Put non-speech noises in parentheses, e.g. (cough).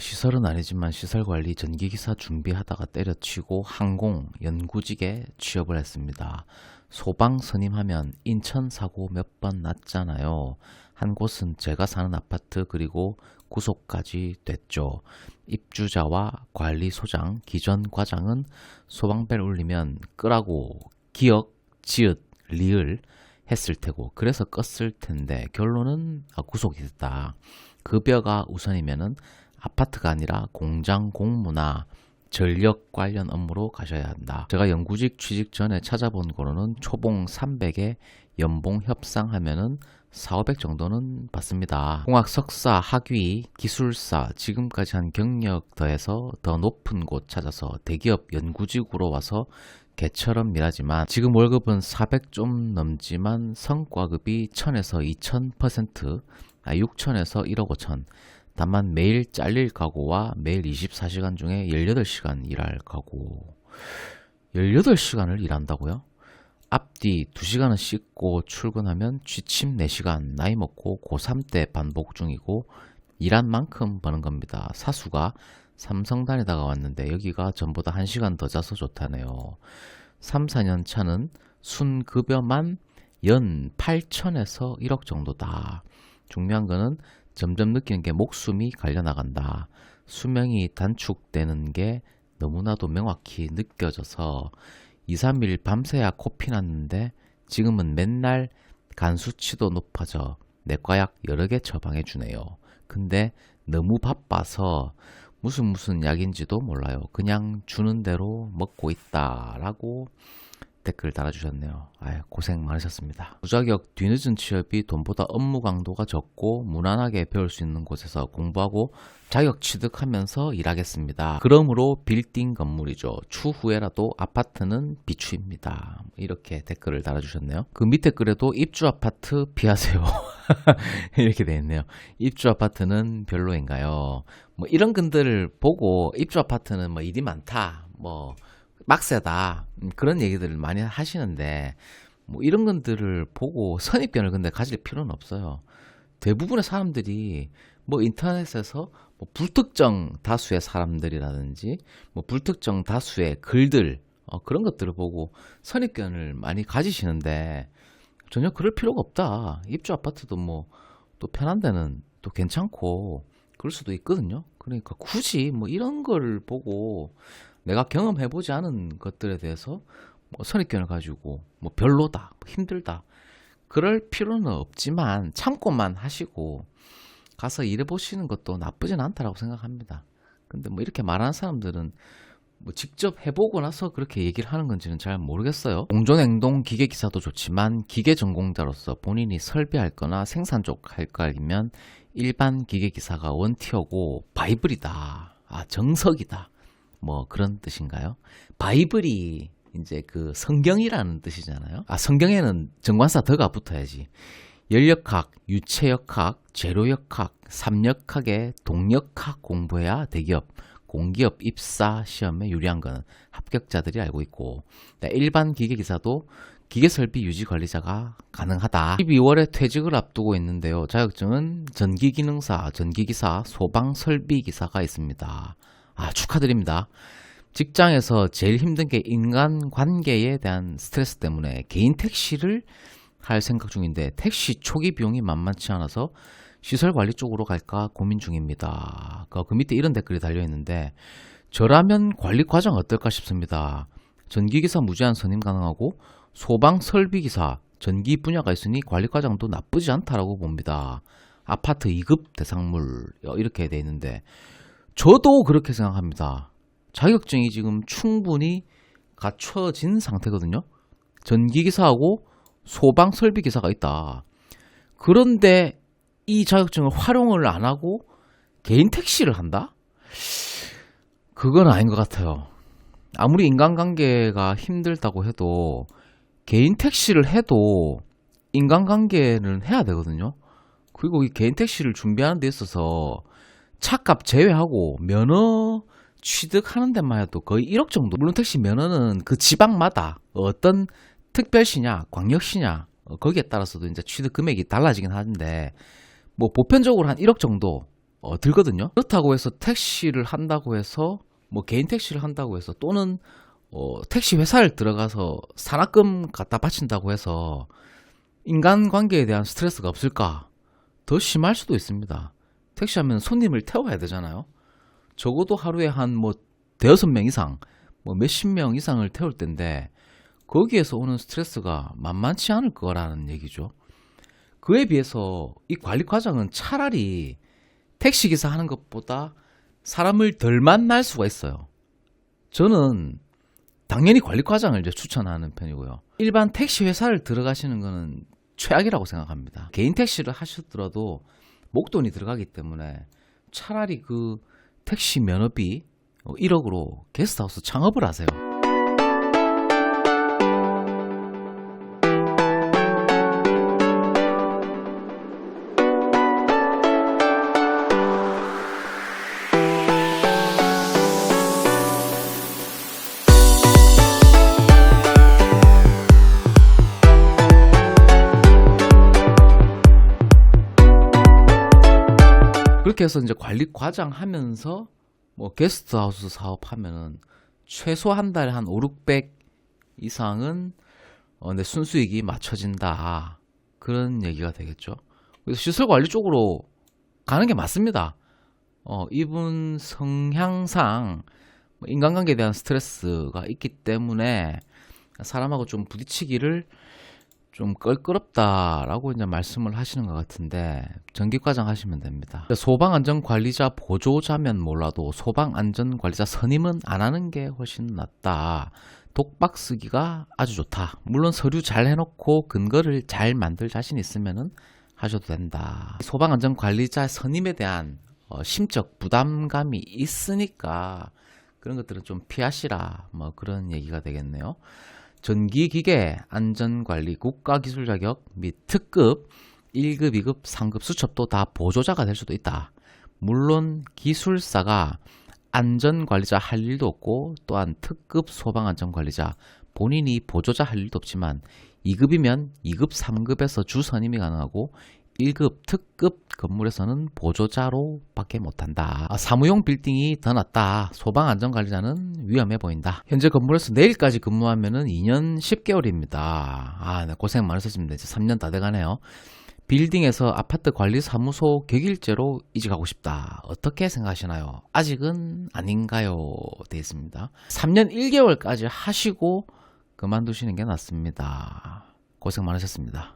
시설은 아니지만 시설 관리 전기기사 준비하다가 때려치고 항공 연구직에 취업을 했습니다. 소방 선임하면 인천 사고 몇 번 났잖아요. 한 곳은 제가 사는 아파트 그리고 구속까지 됐죠. 입주자와 관리소장, 기존 과장은 소방벨 울리면 끄라고 기억, 지읒, 리을 했을 테고 그래서 껐을 텐데 결론은 아, 구속이 됐다. 급여가 우선이면은 아파트가 아니라 공장 공무나 전력 관련 업무로 가셔야 한다. 제가 연구직 취직 전에 찾아본 거로는 초봉 300에 연봉 협상하면은 4, 500 정도는 받습니다. 공학 석사, 학위, 기술사, 지금까지 한 경력 더해서 더 높은 곳 찾아서 대기업 연구직으로 와서 개처럼 일하지만 지금 월급은 400 좀 넘지만 성과급이 1000에서 2000%, 아, 6000에서 1억 5천. 다만 매일 잘릴 각오와 매일 24시간 중에 18시간 일할 각오. 18시간을 일한다고요? 앞뒤 2시간은 씻고 출근하면 취침 4시간, 나이 먹고 고3 때 반복 중이고 일한 만큼 버는 겁니다. 사수가 삼성 다니다가 왔는데 여기가 전보다 1시간 더 자서 좋다네요. 3, 4년 차는 순급여만 연 8천에서 1억 정도다. 중요한 거는 점점 느끼는 게 목숨이 갈려나간다. 수명이 단축되는 게 너무나도 명확히 느껴져서 2, 3일 밤새야 코피 났는데 지금은 맨날 간 수치도 높아져 내과약 여러 개 처방해 주네요. 근데 너무 바빠서 무슨 무슨 약인지도 몰라요. 그냥 주는 대로 먹고 있다라고 댓글 달아주셨네요. 아유, 고생 많으셨습니다. 무자격 뒤늦은 취업이 돈보다 업무 강도가 적고 무난하게 배울 수 있는 곳에서 공부하고 자격 취득하면서 일하겠습니다. 그러므로 빌딩 건물이죠. 추후에라도 아파트는 비추입니다. 이렇게 댓글을 달아주셨네요. 그 밑에 글에도 입주 아파트 피하세요. (laughs) 이렇게 되어 있네요. 입주 아파트는 별로인가요? 뭐 이런 근들을 보고 입주 아파트는 뭐 일이 많다. 뭐 빡세다 음, 그런 얘기들을 많이 하시는데 뭐 이런 것들을 보고 선입견을 근데 가질 필요는 없어요. 대부분의 사람들이 뭐 인터넷에서 뭐 불특정 다수의 사람들이라든지 뭐 불특정 다수의 글들 어, 그런 것들을 보고 선입견을 많이 가지시는데 전혀 그럴 필요가 없다. 입주 아파트도 뭐 또 편한 데는 또 괜찮고 그럴 수도 있거든요. 그러니까 굳이 뭐 이런 걸 보고 내가 경험해보지 않은 것들에 대해서 뭐 선입견을 가지고 뭐 별로다, 뭐 힘들다. 그럴 필요는 없지만 참고만 하시고 가서 일해보시는 것도 나쁘진 않다라고 생각합니다. 근데 뭐 이렇게 말하는 사람들은 뭐 직접 해보고 나서 그렇게 얘기를 하는 건지는 잘 모르겠어요. 공존행동 기계 기사도 좋지만 기계 전공자로서 본인이 설비할 거나 생산 쪽 할 거면 일반 기계 기사가 원티어고 바이블이다. 아, 정석이다. 뭐 그런 뜻인가요? 바이블이 이제 그 성경이라는 뜻이잖아요. 아, 성경에는 정관사 더가 붙어야지. 연력학, 유체역학, 재료역학, 삼역학에 동역학 공부해야 대기업, 공기업 입사 시험에 유리한 거는 합격자들이 알고 있고 일반 기계기사도 기계설비 유지 관리자가 가능하다. 12월에 퇴직을 앞두고 있는데요. 자격증은 전기기능사, 전기기사, 소방설비기사가 있습니다. 아, 축하드립니다. 직장에서 제일 힘든 게 인간 관계에 대한 스트레스 때문에 개인 택시를 할 생각 중인데 택시 초기 비용이 만만치 않아서 시설 관리 쪽으로 갈까 고민 중입니다. 그, 그 밑에 이런 댓글이 달려 있는데 저라면 관리 과정 어떨까 싶습니다. 전기기사 무제한 선임 가능하고 소방 설비기사 전기 분야가 있으니 관리 과정도 나쁘지 않다라고 봅니다. 아파트 2급 대상물 이렇게 돼 있는데 저도 그렇게 생각합니다. 자격증이 지금 충분히 갖춰진 상태거든요. 전기기사하고 소방 설비기사가 있다. 그런데 이 자격증을 활용을 안 하고 개인 택시를 한다? 그건 아닌 것 같아요. 아무리 인간관계가 힘들다고 해도 개인 택시를 해도 인간관계는 해야 되거든요. 그리고 이 개인 택시를 준비하는 데 있어서 차값 제외하고 면허 취득하는 데만 해도 거의 1억 정도. 물론 택시 면허는 그 지방마다 어떤 특별시냐, 광역시냐, 어, 거기에 따라서도 이제 취득 금액이 달라지긴 하는데, 뭐 보편적으로 한 1억 정도 어, 들거든요. 그렇다고 해서 택시를 한다고 해서 뭐 개인 택시를 한다고 해서 또는 어, 택시 회사를 들어가서 산악금 갖다 바친다고 해서 인간관계에 대한 스트레스가 없을까? 더 심할 수도 있습니다. 택시 하면 손님을 태워야 되잖아요. 적어도 하루에 한 뭐 대여섯 명 이상, 뭐 몇십 명 이상을 태울 텐데 거기에서 오는 스트레스가 만만치 않을 거라는 얘기죠. 그에 비해서 이 관리 과정은 차라리 택시 기사 하는 것보다 사람을 덜 만날 수가 있어요. 저는 당연히 관리 과장을 이제 추천하는 편이고요. 일반 택시 회사를 들어가시는 거는 최악이라고 생각합니다. 개인 택시를 하셨더라도 목돈이 들어가기 때문에 차라리 그 택시 면허비 1억으로 게스트하우스 창업을 하세요. 그렇게 해서 이제 관리 과장 하면서 뭐 게스트하우스 사업하면은 최소 한 달에 한 5, 600 이상은 어, 내 순수익이 맞춰진다. 그런 얘기가 되겠죠. 그래서 시설 관리 쪽으로 가는 게 맞습니다. 어, 이분 성향상 뭐 인간관계에 대한 스트레스가 있기 때문에 사람하고 좀 부딪히기를 좀 껄끄럽다라고 이제 말씀을 하시는 것 같은데 전기과장 하시면 됩니다. 소방안전관리자 보조자면 몰라도 소방안전관리자 선임은 안 하는 게 훨씬 낫다. 독박 쓰기가 아주 좋다. 물론 서류 잘 해놓고 근거를 잘 만들 자신 있으면은 하셔도 된다. 소방안전관리자 선임에 대한 어, 심적 부담감이 있으니까 그런 것들은 좀 피하시라. 뭐 그런 얘기가 되겠네요. 전기기계 안전관리 국가기술 자격 및 특급 1급, 2급, 3급 수첩도 다 보조자가 될 수도 있다. 물론 기술사가 안전관리자 할 일도 없고 또한 특급 소방안전관리자 본인이 보조자 할 일도 없지만 2급이면 2급, 3급에서 주선임이 가능하고 1급 특급 건물에서는 보조자로 밖에 못한다. 아, 사무용 빌딩이 더 낫다. 소방안전관리자는 위험해 보인다. 현재 건물에서 내일까지 근무하면 은 2년 10개월입니다. 아, 네, 고생 많으셨습니다. 이제 3년 다 돼가네요. 빌딩에서 아파트 관리 사무소 격일제로 이직하고 싶다. 어떻게 생각하시나요? 아직은 아닌가요? 되어 있습니다. 3년 1개월까지 하시고 그만두시는 게 낫습니다. 고생 많으셨습니다.